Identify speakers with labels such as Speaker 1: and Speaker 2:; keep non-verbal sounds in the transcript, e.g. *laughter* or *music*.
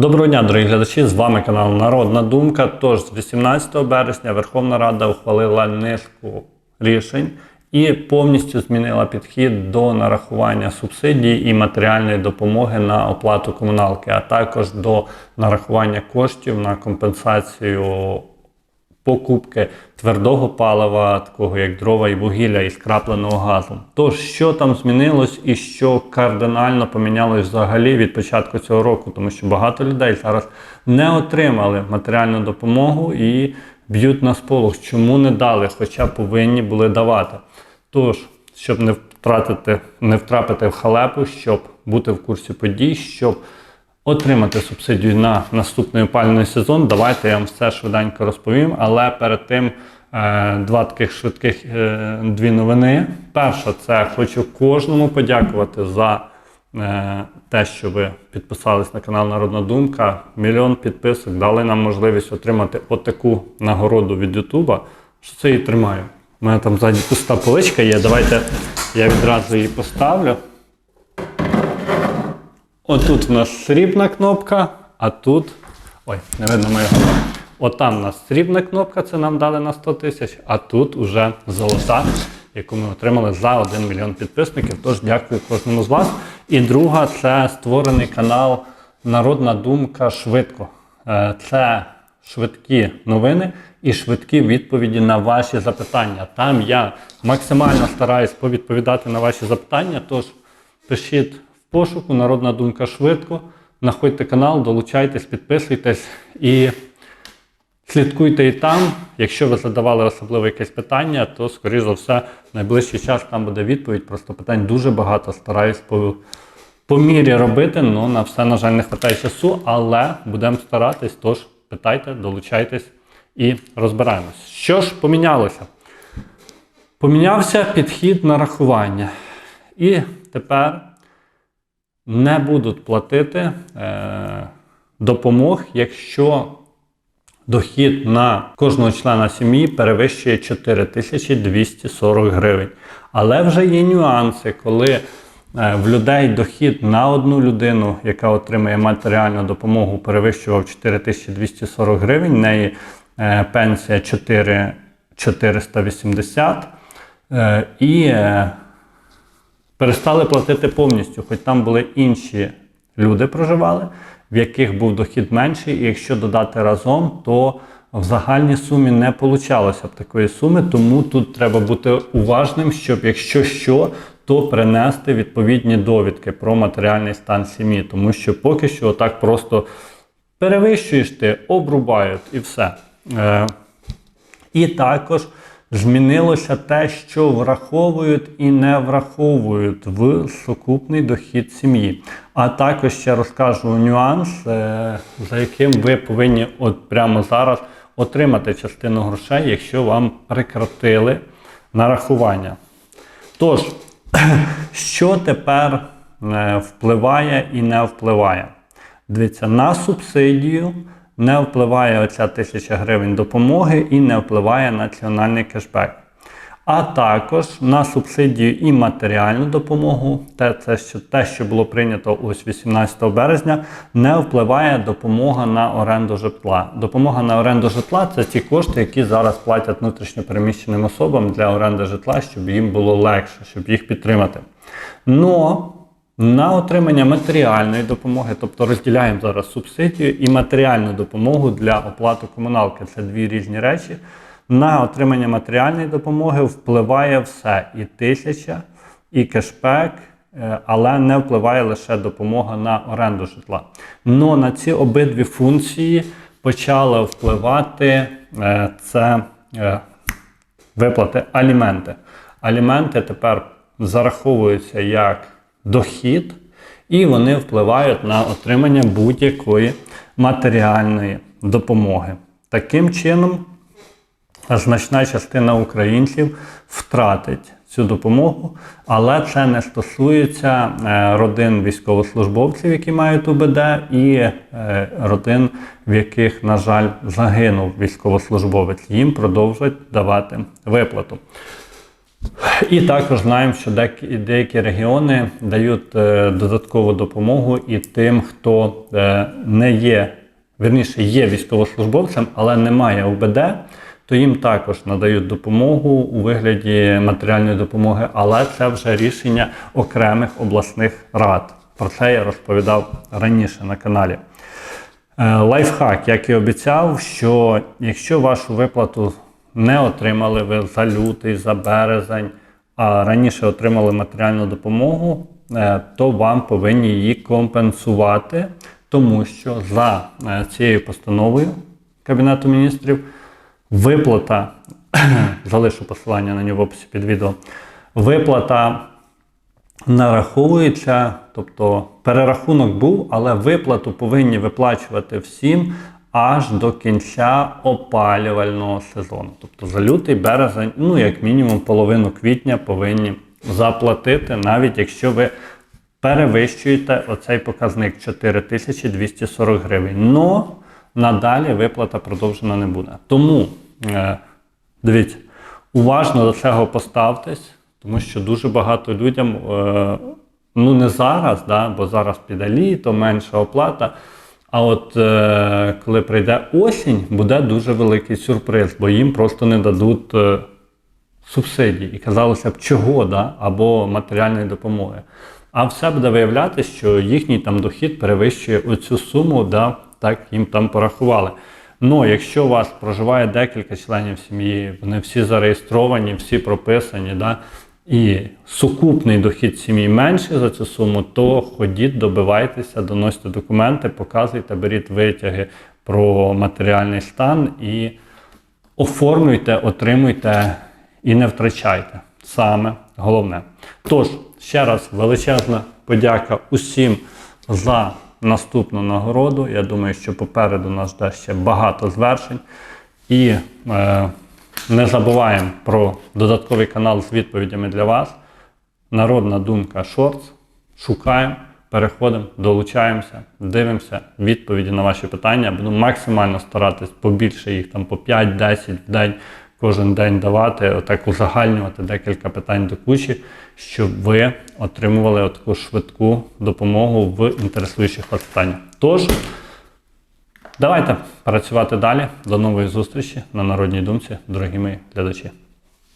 Speaker 1: Доброго дня, дорогі глядачі! З вами канал Народна Думка. Тож з 18 березня Верховна Рада ухвалила низку рішень і повністю змінила підхід до нарахування субсидій і матеріальної допомоги на оплату комуналки, а також до нарахування коштів на компенсацію покупки твердого палива, такого як дрова і вугілля із крапленого газу. Тож, що там змінилось і що кардинально помінялось взагалі від початку цього року, тому що багато людей зараз не отримали матеріальну допомогу і б'ють на сполох. Чому не дали, хоча повинні були давати. Тож, щоб не втратити, не втрапити в халепу, щоб бути в курсі подій, щоб отримати субсидію на наступний опалювальний сезон. Давайте я вам все швиденько розповім. Але перед тим е, два таких швидких е, дві новини. Перша, це хочу кожному подякувати за е, те, що ви підписались на канал Народна Думка. Мільйон підписок дали нам можливість отримати отаку нагороду від Ютуба. Що це її тримаю? У мене там ззаді пуста поличка є. Давайте я відразу її поставлю. Отут у нас срібна кнопка, а тут. Ой, не видно моєго. Отам у нас срібна кнопка, це нам дали на 100 тисяч, а тут уже золота, яку ми отримали за 1 мільйон підписників. Тож дякую кожному з вас. І друга це створений канал Народна Думка Швидко. Е, Це швидкі новини і швидкі відповіді на ваші запитання. Там я максимально стараюсь повідповідати на ваші запитання. Тож пишіть пошуку Народна Думка швидко. Знаходьте канал, долучайтесь, підписуйтесь і слідкуйте і там. Якщо ви задавали особливо якесь питання, то, скоріш за все, в найближчий час там буде відповідь. Просто питань дуже багато. Стараюсь по, по мірі робити, але на все, на жаль, не вистачає часу, але будемо старатись. Тож питайте, долучайтесь і розбираємось. Що ж помінялося? Помінявся підхід на рахування. І тепер не будуть платити е, допомог, якщо дохід на кожного члена сім'ї перевищує 4240 гривень. Але вже є нюанси, коли е, в людей дохід на одну людину, яка отримує матеріальну допомогу, перевищував 4240 гривень, в неї е, пенсія 4480. Е, і перестали платити повністю, хоч там були інші люди проживали, в яких був дохід менший, і якщо додати разом, то в загальній сумі не получалося б такої суми, тому тут треба бути уважним, щоб якщо що, то принести відповідні довідки про матеріальний стан сім'ї, тому що поки що отак просто перевищуєш ти, обрубають і все. Е, і також змінилося те, що враховують і не враховують в сукупний дохід сім'ї. А також ще розкажу нюанс, е, за яким ви повинні от прямо зараз отримати частину грошей, якщо вам прекратили нарахування. Тож, *clears throat* що тепер е, впливає і не впливає? Дивіться, на субсидію не впливає оця тисяча гривень допомоги і не впливає національний кешбек. А також на субсидію і матеріальну допомогу, те, це, що, те, що було прийнято ось 18 березня, не впливає допомога на оренду житла. Допомога на оренду житла це ті кошти, які зараз платять внутрішньопереміщеним особам для оренди житла, щоб їм було легше, щоб їх підтримати. Но на отримання матеріальної допомоги, тобто розділяємо зараз субсидію і матеріальну допомогу для оплати комуналки. Це дві різні речі. На отримання матеріальної допомоги впливає все і тисяча, і кешбек, е, але не впливає лише допомога на оренду житла. Но на ці обидві функції почали впливати е, це е, виплати аліменти. Аліменти тепер зараховуються як дохід, і вони впливають на отримання будь-якої матеріальної допомоги. Таким чином, значна частина українців втратить цю допомогу, але це не стосується е, родин військовослужбовців, які мають УБД, і е, родин, в яких, на жаль, загинув військовослужбовець. Їм продовжують давати виплату. І також знаємо, що деякі, регіони дають е, додаткову допомогу і тим, хто е, не є, верніше є військовослужбовцем, але не має УБД, то їм також надають допомогу у вигляді матеріальної допомоги, але це вже рішення окремих обласних рад. Про це я розповідав раніше на каналі. Е, Лайфхак, як і обіцяв, що якщо вашу виплату не отримали ви за лютий, за березень, а раніше отримали матеріальну допомогу, е, то вам повинні її компенсувати, тому що за е, цією постановою Кабінету міністрів виплата, *clears throat* залишу посилання на нього в описі під відео, виплата нараховується, тобто перерахунок був, але виплату повинні виплачувати всім аж до кінця опалювального сезону. Тобто за лютий, березень, ну як мінімум половину квітня повинні заплатити, навіть якщо ви перевищуєте оцей показник 4240 гривень. Но надалі виплата продовжена не буде. Тому е, дивіться, уважно до цього поставтесь, тому що дуже багато людям, е, ну не зараз, да, бо зараз піде літо, менша оплата. А от е, коли прийде осінь, буде дуже великий сюрприз, бо їм просто не дадуть е, субсидій. І казалося б, чого, да? або матеріальної допомоги. А все буде виявлятися, що їхній там дохід перевищує оцю суму, да, так їм там порахували. Ну, якщо у вас проживає декілька членів сім'ї, вони всі зареєстровані, всі прописані, да, і сукупний дохід сім'ї менший за цю суму, то ходіть, добивайтеся, доносьте документи, показуйте, беріть витяги про матеріальний стан і оформлюйте, отримуйте і не втрачайте. Саме головне. Тож, ще раз величезна подяка усім за наступну нагороду. Я думаю, що попереду нас жде ще багато звершень. І е, не забуваємо про додатковий канал з відповідями для вас. Народна думка Шортс. Шукаємо, переходимо, долучаємося, дивимося відповіді на ваші питання. Буду максимально старатись побільше їх там по 5-10 в день кожен день давати, отак узагальнювати декілька питань до кучі, щоб ви отримували таку швидку допомогу в інтересуючих вас питаннях. Тож, давайте працювати далі. До нової зустрічі на Народній думці, дорогі мої глядачі.